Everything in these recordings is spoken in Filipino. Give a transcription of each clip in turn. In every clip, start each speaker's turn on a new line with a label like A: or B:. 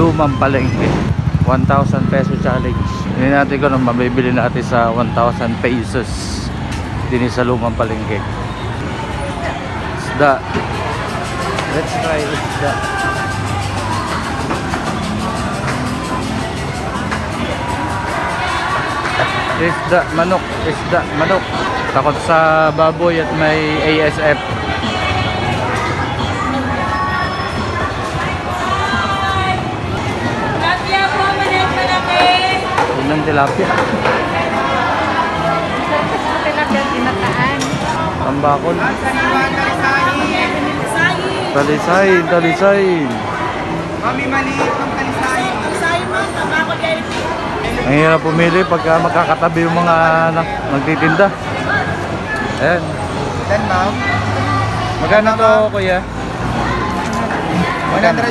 A: Lumang Palengke. 1,000 peso challenge hindi natin kung anong mabibili natin sa 1,000 pesos din sa Lumang Palengke. Isda. Let's try isda. Isda manok isda manok. Takot sa baboy at may ASF unang tilapia tambakol talisay talisay
B: Mami, maliit ng kalisay.
C: Sahi mo, tabako yan.
A: ang hirap pumili pagka magkakatabi yung mga na, nagtitinda ayan
B: Then, ma'am,
A: magkano to kuya?
B: 100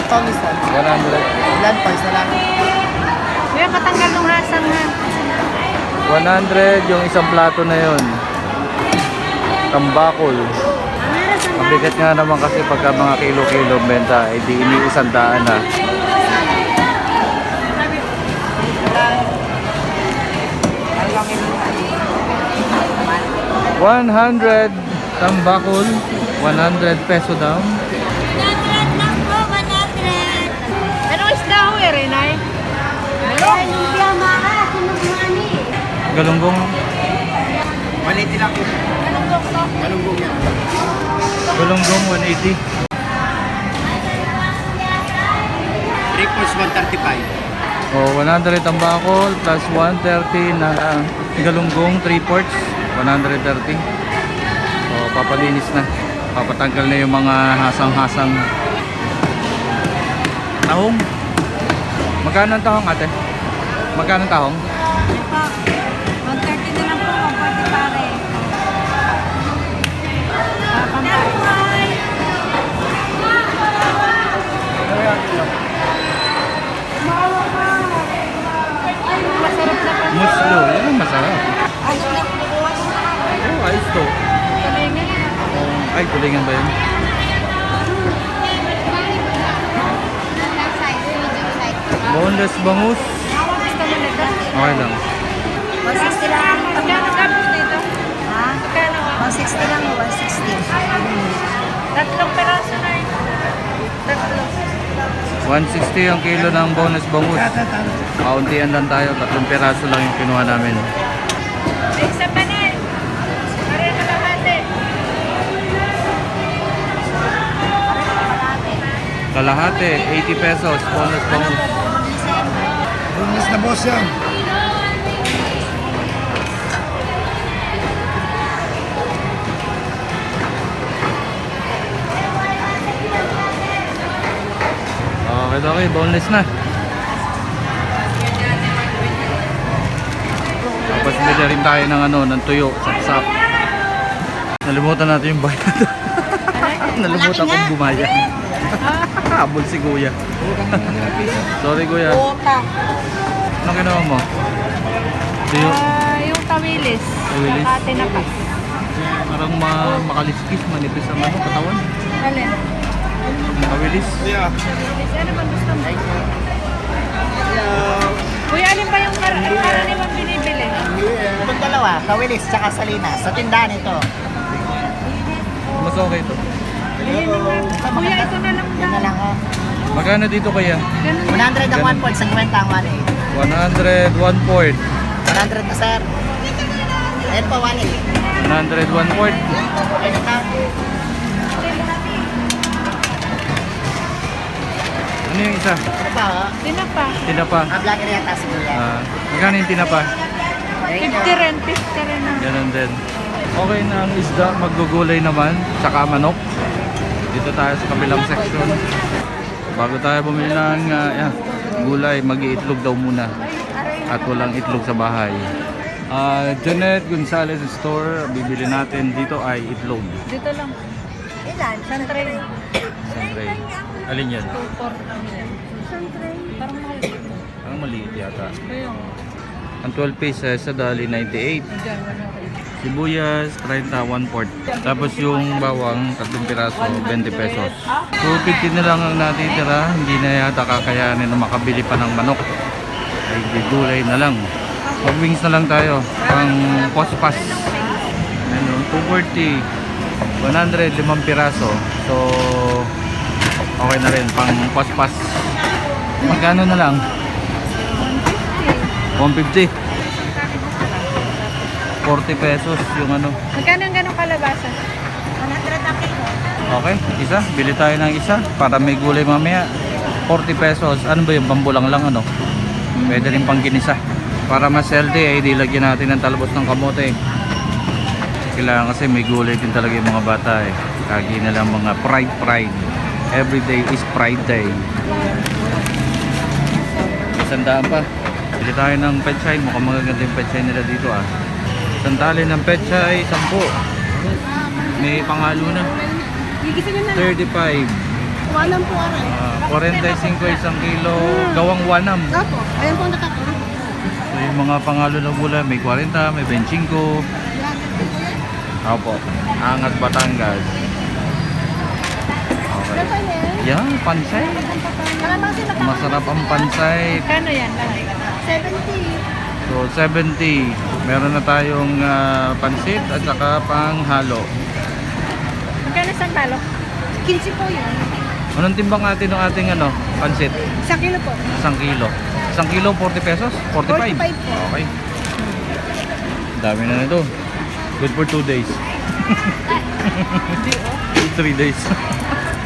B: pounds isa.
A: 100
B: Ilan pa, isa lang.
C: Kuya, patanggal ng hasang ha.
A: 100 yung isang plato na yon tambakol. Mabigat nga naman kasi pagka mga kilo-kilo benta eh di iniisang daan na 100 tambakol 100 peso daw galunggong
B: Maliit lang po.
C: Anong doktor?
B: Malunggong yan.
A: galunggong 180
B: Triples 135.
A: Oh, 100 tambakol plus 130 na galunggong 3 ports 130. Oh, papalinis na. Papatanggal na yung mga hasang-hasang tahong. Magkano ang tahong ate? Magkano ang tahong?
C: Ay,
A: tulingan ba yun? Boneless bangus.
C: Gusto mo?
A: Okay lang.
C: 160 lang. Magkano gabos dito? Ha? Magkano ka?
D: 160 lang, 160.
C: Tatlong peraso na yun. Tatlo.
A: 160 ang kilo ng bonus bangus. Kauntian lang tayo. Tatlong piraso lang yung kinuha namin.
C: Kalahati,
A: 80 pesos. Bonus bangus.
B: Bungas na boss yan.
A: Okay, okay. Boneless na. Tapos bili rin tayo ng ano, ng tuyo, sapsap. Nalimutan natin yung bayad. Nalimutan kong bumayad. Habol si kuya. Sorry kuya.
C: Bota.
A: Ano ginawa mo? Tuyo.
C: Ah, yung tawilis.
A: Tawilis?
C: Kalahati na pa.
A: Parang ma makaliskis, manipis ang ano, katawan.
C: Alin?
A: Makawilis.
B: Yeah.
C: Tawilis. Ano bang gusto mo? Kuya, alin ba yung kar karaniwang binibili?
D: Itong dalawa, Kawilis tsaka Salinas. Sa tindahan ito.
A: Mas okay to.
C: Kuya, ito na lang
D: Yan na lang oh.
A: Magkano dito kaya?
C: Ganun
D: 100 ang 1 point, 50 ang 1
A: 100, 1 port.
D: 100 na sir. Ayan po, 1
A: 100, 1 port.
D: Okay na ka?
A: Ano yung isa?
D: Ano pa oh?
C: Tinapa.
A: Tinapa.
D: Ah, vlogger yata si Kuya.
A: Ah, magkano yung tinapa?
D: Thank
C: 50
D: you.
C: rin, 50 rin ang
A: Ganun din. Okay na ang isda, maggugulay naman, tsaka manok. Dito tayo sa kabilang section. Bago tayo bumili ng ah, yeah, gulay, mag-iitlog daw muna. At walang itlog sa bahay. Ah, Janet Gonzalez Store, bibili natin dito ay itlog.
C: Dito lang. Ilan? Santray.
A: Siyempre, alin yan?
C: 2-4 lang yan. Santray. Parang mahal dito.
A: Ang maliit yata. Ang 12 pesos sa dali 98.
C: Diyan, 100.
A: Sibuyas, 30, 1 Tapos yung bawang, 3 piraso, 20 pesos. 250 na lang ang natitira. Hindi na yata kakayanin na makabili pa ng manok. Ay, gulay na lang. Mag-wings na lang tayo. Pang pospas. Ano, 240. 100, 5 piraso. So, okay na rin. Pang pospas. Magkano na lang? 150. 40 pesos yung ano.
C: Magkano ang ganong kalabasa? 100 ang kilo.
A: Okay, isa. Bili tayo ng isa para may gulay mamaya. 40 pesos. Ano ba yung pambulang lang ano? Pwede rin pang ginisa. Para mas healthy ay di lagyan natin ng talbos ng kamote. Kailangan kasi may gulay din talaga yung mga bata eh. Kagi na lang mga pride pride. Every day is pride day. Isandaan pa. Bili tayo ng pechay. Mukhang magaganda yung pechay nila dito ah. Sandali ng pechay, 10. May pangalo na.
C: Gigisa nyo na.
A: 35.
C: Walang po aray.
A: Ah, 45 isang kilo. Gawang wanam.
C: Opo, ayan po nakaka.
A: So yung mga pangalo na gulay, may 40, may 25. Opo. Angat Batangas. Okay. Yan, pansay.
C: Kalamansi na
A: Masarap ang pansay.
C: Kano yan? 70.
A: So 70. Meron na tayong ah, pansit at saka panghalo.
C: Magkano isang talo? 15 po yun.
A: Anong timbang natin ng ating ano, pansit?
C: Isang kilo po.
A: Isang kilo. Isang kilo 40 pesos? 45?
C: 45 po.
A: Okay. Dami na nito. Good for 2 days. 3 days.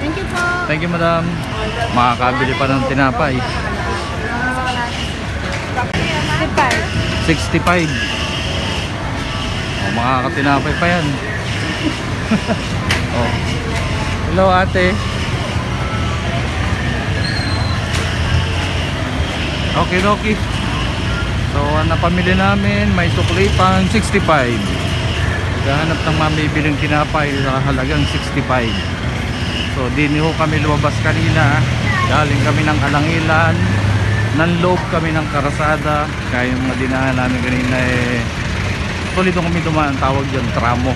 C: Thank you po.
A: Thank you, madam. Makakabili pa ng tinapay.
C: 65.
A: 65. Oh, makakatinapay pa yan. oh. Hello, ate. Okay, okay. So, ang napamili namin, may sukli pang 65. Gahanap ng mamibiling tinapay sa halagang 65. So, din ho kami lumabas kanina. Galing kami ng Alangilan. Nanloob kami ng karasada. Kaya yung madinahan namin kanina eh, tuloy doon kami dumaan. Tawag yun, tramo.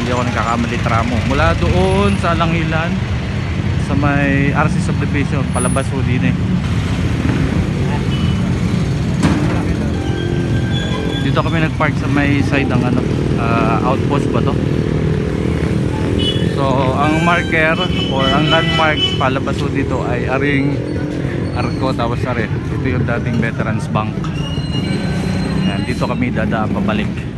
A: Hindi ako nagkakamali, tramo. Mula doon sa Alangilan, sa may RC subdivision, palabas ho din eh. Dito kami nagpark sa may side ng ano, ah, outpost ba to? So, ang marker or ang landmark palabas ho dito ay Aring Arco tapos are. Ito yung dating Veterans Bank. Yan, dito kami dadaan pabalik.